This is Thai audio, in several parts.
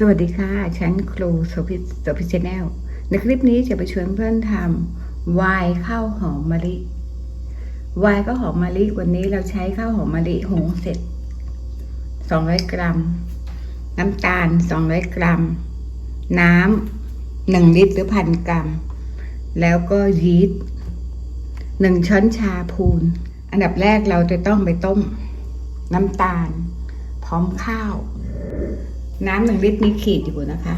สวัสดีค่ะฉันครูโสภิตโสภิชแนลในคลิปนี้จะไปชวนเพื่อนทำไวน์ข้าวหอมมะลิไวน์ข้าวหอมมะลิวันนี้เราใช้ข้าวหอมมะลิหุงเสร็จ 200 กรัม น้ำตาล 200 กรัม น้ำ1ลิตรหรือพันกรัม แล้วก็ยีสต์หนึ่งช้อนชาพูน อันดับแรกเราจะต้องไปต้ม น้ำตาล พร้อมข้าว น้ำหนึ่งลิตรมีขีดอยู่นะคะ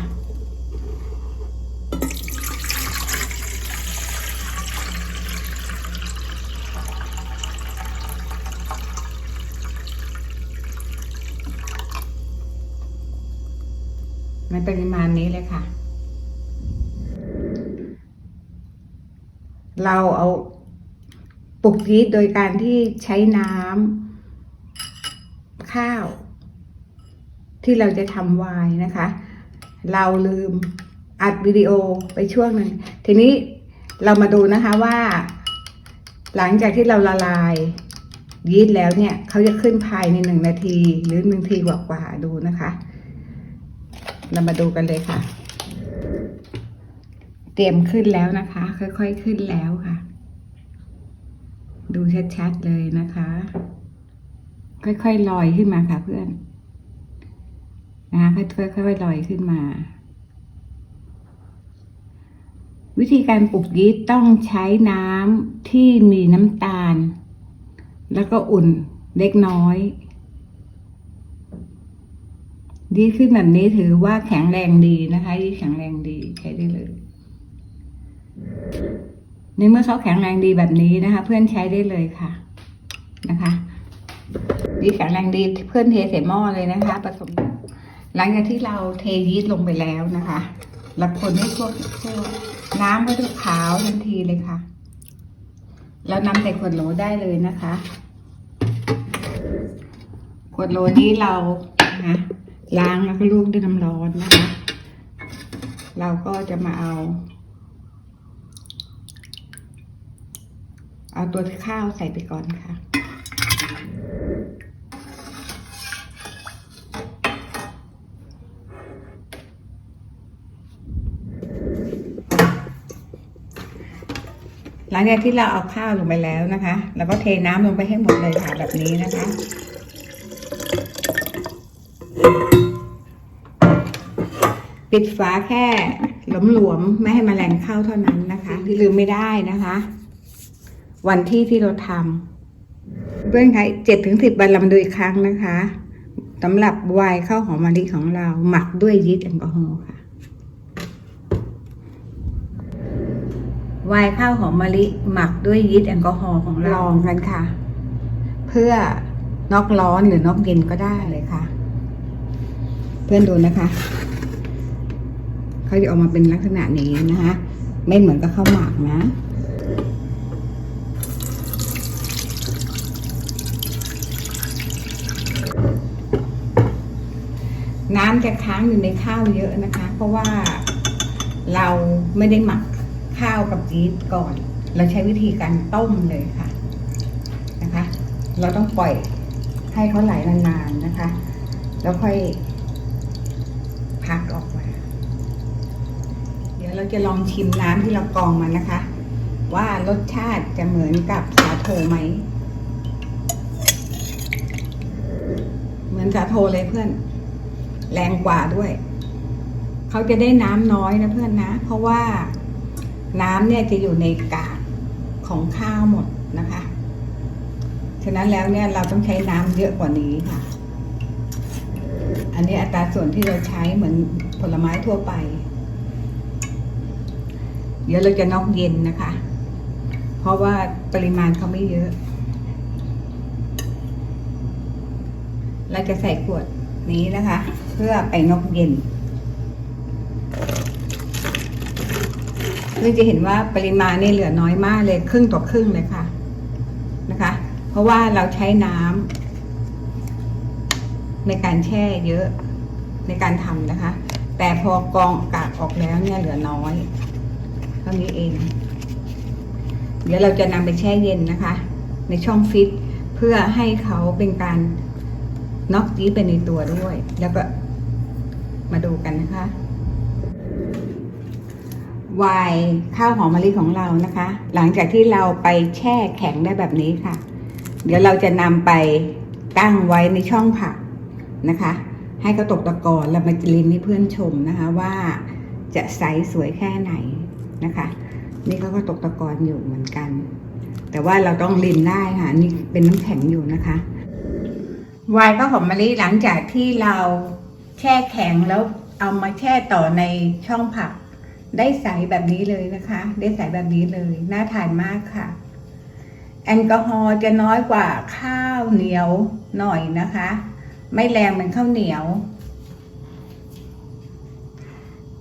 ในปริมาณนี้เลยค่ะ เราเอาปลุกยีสต์โดยการที่ใช้น้ำข้าว ที่เราจะทำไวน์นะคะ เราลืมอัดวิดีโอไปช่วงหนึ่งทีนี้เรามาดูนะคะว่า หลังจากที่เราละลายยีสต์แล้วเนี่ยเขาจะขึ้นภายในหนึ่งนาที หรือหนึ่งทีกว่าๆดูนะคะ เรามาดูกันเลยค่ะ เตรียมขึ้นแล้วนะคะ ค่อยๆขึ้นแล้วค่ะ ดูชัดๆเลยนะคะ ค่อยๆลอยขึ้นมาค่ะเพื่อน นะคะค่อยๆค่อยๆลอยขึ้นมา วิธีการปลูกยีสต์ต้องใช้น้ำที่มีน้ำตาล แล้วก็อุ่นเล็กน้อยยีสต์ขึ้นแบบนี้ถือว่าแข็งแรงดีนะคะยีสต์แข็งแรงดีใช้ได้เลยในเมื่อเขาแข็งแรงดีแบบนี้นะคะ เพื่อนใช้ได้เลยค่ะนะคะยีสต์แข็งแรงดีเพื่อนเทใส่หม้อเลยนะคะผสม หลังจากที่เราเทยีสต์ลงไปแล้วนะคะเราคนให้ทั่วทั่วน้ำก็จะขาวทันทีเลยค่ะ แล้วนำใส่ขวดโหลได้เลยนะคะ ขวดโหลนี้เรานะล้างแล้วก็ลวกด้วยน้ำร้อนนะคะ เราก็จะมาเอา เอาตัวข้าวใส่ไปก่อนค่ะ หลังจากที่เราเอาข้าวลงไปแล้วนะคะแล้วก็เทน้ำลงไปให้หมดเลยค่ะแบบนี้นะคะ ปิดฝาแค่หลวมๆไม่ให้มแมลงเข้าเท่านั้นนะคะที่ลืมไม่ได้นะคะ วันที่ที่เราทำเพื่อนคะเจ็ดถึงสิบวันเรามาดูอีกครั้งนะคะสำหรับไวน์ข้าวหอมมะลิของเราหมักด้วยยีสต์แอลกอฮอล์ค่ะ ไวน์ข้าวหอมมะลิหมักด้วยยีสต์แอลกอฮอล์ของเราลองกันค่ะ เพื่อนอกร้อนหรือนอกเย็นก็ได้เลยค่ะ เพื่อนดูนะคะเขาจะออกมาเป็นลักษณะนี้นะคะ ไม่เหมือนกับข้าวหมักนะ น้ำจะค้างอยู่ในข้าวเยอะนะคะ เพราะว่าเราไม่ได้หมัก ข้าวกับยีสต์ก่อน เราใช้วิธีการต้มเลยค่ะนะคะ เราต้องปล่อยให้เขาไหลนานๆนะคะ แล้วค่อยพักออกมาเดี๋ยวเราจะลองชิมน้ำที่เรากรองมานะคะ ว่ารสชาติจะเหมือนกับสาโทไหม เหมือนสาโทเลยเพื่อน แรงกว่าด้วย เขาจะได้น้ำน้อยนะเพื่อนนะ เพราะว่า น้ำเนี่ยจะอยู่ในกากของข้าวหมดนะคะ ฉะนั้นแล้วเนี่ยเราต้องใช้น้ำเยอะกว่านี้ค่ะ อันนี้อัตราส่วนที่เราใช้เหมือนผลไม้ทั่วไป เดี๋ยวเราจะนอกเย็นนะคะ เพราะว่าปริมาณเขาไม่เยอะ เราจะใส่ขวดนี้นะคะ เพื่อไปนอกเย็น เราจะเห็นว่าปริมาณนี่เหลือน้อยมากเลยครึ่งต่อครึ่งเลยค่ะนะคะ เพราะว่าเราใช้น้ำในการแช่เยอะในการทำนะคะ แต่พอกองกากออกแล้วเนี่ยเหลือน้อยเท่านี้เอง เดี๋ยวเราจะนำไปแช่เย็นนะคะ ในช่องฟิตเพื่อให้เขาเป็นการน็อกยีสต์ไปในตัวด้วย แล้วก็มาดูกันนะคะ ไวน์ข้าวหอมมะลิของเรานะคะ หลังจากที่เราไปแช่แข็งได้แบบนี้ค่ะ เดี๋ยวเราจะนำไปตั้งไว้ในช่องผักนะคะ ให้เขาตกตะกอนแล้วมาลินให้เพื่อนชมนะคะว่าจะใสสวยแค่ไหนนะคะ นี่เขาก็ตกตะกอนอยู่เหมือนกัน แต่ว่าเราต้องลินได้ค่ะนี่เป็นน้ำแข็งอยู่นะคะไวน์ข้าวหอมมะลิหลังจากที่เราแช่แข็งแล้วเอามาแช่ต่อในช่องผัก ได้ใสแบบนี้เลยนะคะ ได้ใสแบบนี้เลย น่าทานมากค่ะ แอลกอฮอล์จะน้อยกว่าข้าวเหนียวหน่อยนะคะ ไม่แรงเหมือนข้าวเหนียว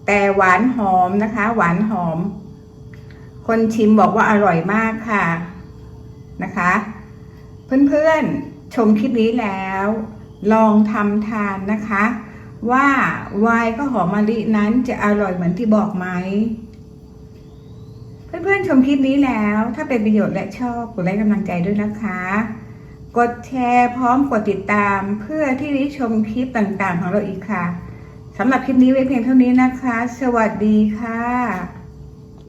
แต่หวานหอมนะคะ หวานหอม คนชิมบอกว่าอร่อยมากค่ะนะคะ เพื่อนๆชมคลิปนี้แล้ว ลองทำทานนะคะ ว่าไวน์ก็หอมมะลินั้นจะอร่อยเหมือนที่บอกไหม เพื่อนๆชมคลิปนี้แล้ว ถ้าเป็นประโยชน์และชอบกดไลค์กำลังใจด้วยนะคะ กดแชร์พร้อมกดติดตามเพื่อที่ได้ชมคลิปต่างๆ ของเราอีกค่ะสำหรับคลิปนี้ไว้เพียงเท่านี้นะคะ สวัสดีค่ะ